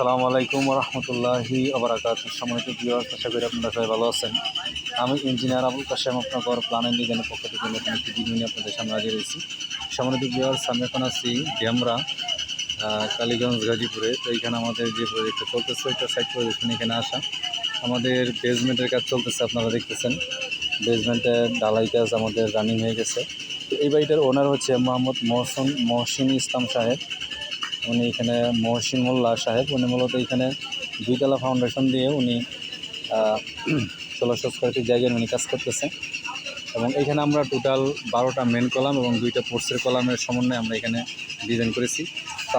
আসসালামু আলাইকুম রহমতুল্লাহি আবরাকাত সম্মানিত ভিউয়ার্স আশা করি আপনারা সবাই ভালো আছেন। আমি ইঞ্জিনিয়ার আবুল কাশেম আপনার প্ল্যান অ্যান্ড ডিজাইনের পক্ষ থেকে নতুন একটি ভিডিও নিয়ে আপনাদের সামনে হাজির হয়েছি। সম্মানিত ভিউয়ার্স আমি এখন আছি ড্যামরা আহ, কালীগঞ্জ গাজীপুরে। তো এইখানে আমাদের যে প্রজেক্টটা চলতেছে ওইটা সাইড প্রজেকশন এখানে আসা। আমাদের বেসমেন্টের কাজ চলতেছে আপনারা দেখতেছেন। বেসমেন্টের ডালাই কাজ আমাদের রানিং হয়ে গেছে। তো এই বাড়িটার ওনার হচ্ছে মোহাম্মদ মহসন মহসিন ইসলাম সাহেব। উনি এখানে মহসিন মোল্লা সাহেব, উনি মূলত এখানে দুইতলা ফাউন্ডেশন দিয়ে উনি ষোলোশো স্কোয়ার ফিট জায়গায় উনি কাজ করতেছে। এবং এখানে আমরা টোটাল বারোটা মেন কলাম এবং দুইটা পোর্সের কলামের সমন্বয়ে আমরা এখানে ডিজাইন করেছি।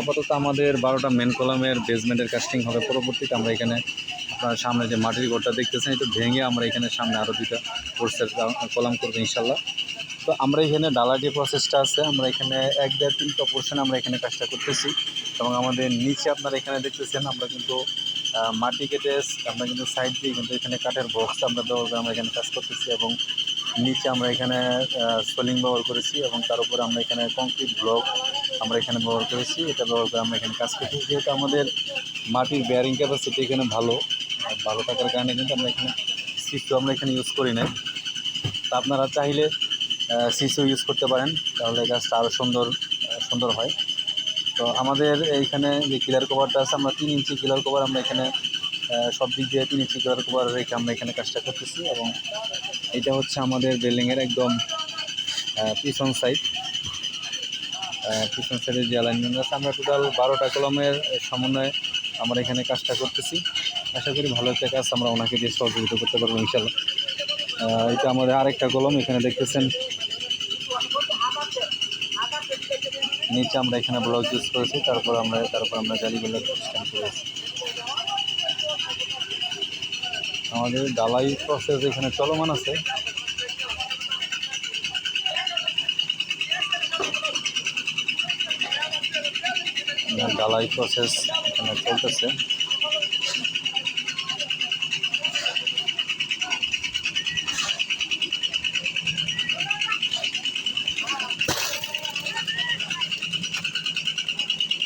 আপাতত আমাদের বারোটা মেন কলামের বেসমেন্টের কাস্টিং হবে। পরবর্তীতে আমরা এখানে আপনার সামনে যে মাটির ঘরটা দেখতেছেন, এটা ভেঙে আমরা এখানে সামনে আরও দুইটা পোর্সের কলাম করব ইনশাল্লাহ তো আমরা এখানে ডালা যে প্রসেসটা আছে, আমরা এখানে এক দেড় তিনটা পোর্শন আমরা এখানে কাজটা করতেছি এবং আমাদের নিচে আপনারা এখানে দেখতেছেন, আমরা কিন্তু মাটি কেটে, আমরা কিন্তু সাইড দিয়ে কিন্তু এখানে কাঠের বক্স আমরা ব্যবহার আমরা এখানে কাজ করতেছি এবং নিচে আমরা এখানে সোলিং ব্যবহার করেছি এবং তার উপরে আমরা এখানে কংক্রিট ব্লক আমরা এখানে ব্যবহার করেছি, এটা ব্যবহার করে আমরা এখানে কাজ করছি যেহেতু আমাদের মাটির বেয়ারিং ক্যাপাসিটি এখানে ভালো ভালো থাকার কারণে কিন্তু আমরা এখানে সিটও আমরা এখানে ইউজ করি না তা আপনারা চাইলে সিসিও ইউজ করতে পারেন, তাহলে গাছটা আরও সুন্দর সুন্দর হয়। তো আমাদের এইখানে যে কিলার কভারটা আছে, আমরা তিন ইঞ্চি কিলার কভার আমরা এখানে সব দিক দিয়ে তিন ইঞ্চি কিলার কভার রেখে আমরা এখানে কাজটা করতেছি এবং এটা হচ্ছে আমাদের বিল্ডিংয়ের একদম পিছন সাইড পিছন সাইডের যে অ্যালাইনমেন্ট আছে, আমরা টোটাল বারোটা কলমের সমন্বয়ে আমরা এখানে কাজটা করতেছি। আশা করি ভালো একটা কাজ আমরা ওনাকে দিয়ে সহযোগিতা করতে পারব ইনশাল্লাহ এটা আমাদের আরেকটা কলম, এখানে দেখতেছেন নিচে আমরা এখানে ব্লক ইউজ করেছি, তারপর আমরা তারপর আমরা গাড়িগুলো স্ক্যান করেছি আমাদের ডালাই প্রসেস এখানে চলমান আছে। ডালাই প্রসেস এখানে চলতেছে।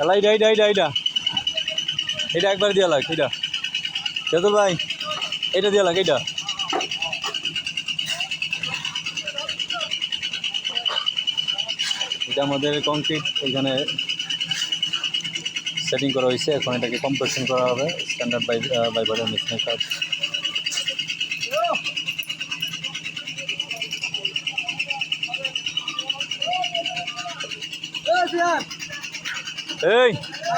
এলা এইটা এইটা এইটা এইটা এটা একবার দিয়া লাগ এইটা চেতুল ভাই এইটা দিয়া লাগ এইটা এটা আমাদের কংক্রিট এখানে সেটিং করা হয়েছে। এখন এটাকে কম্প্রেশন করা হবে স্ট্যান্ডার্ড বাই বাইবারের মেশিনের কাজ। এই,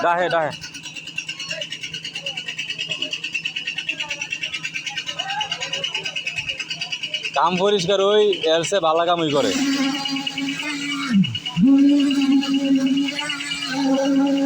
ডাহে ডাহে। কাম পরিষ্কার ওই এর সে ভালো কামই করে। Thank you.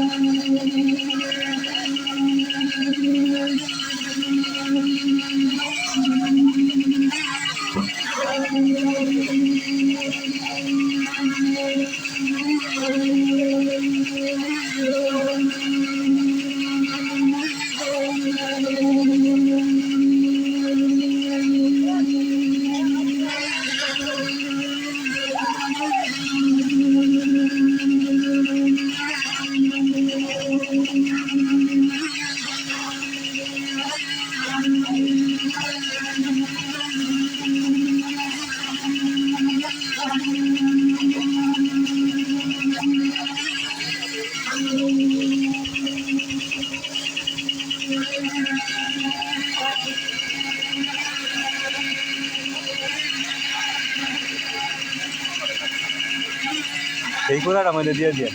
সেই কোনাটা মধ্যে দিয়ে দিয়ে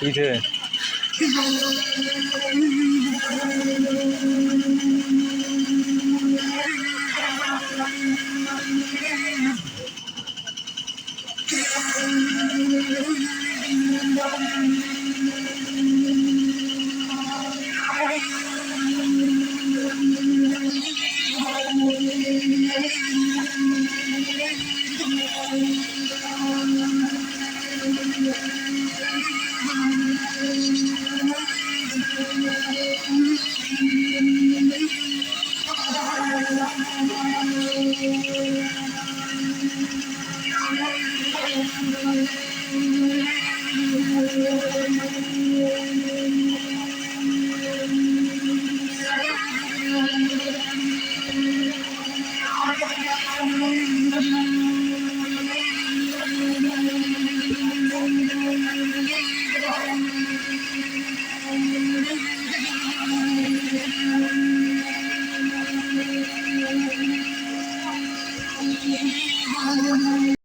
পিঠে Thank you.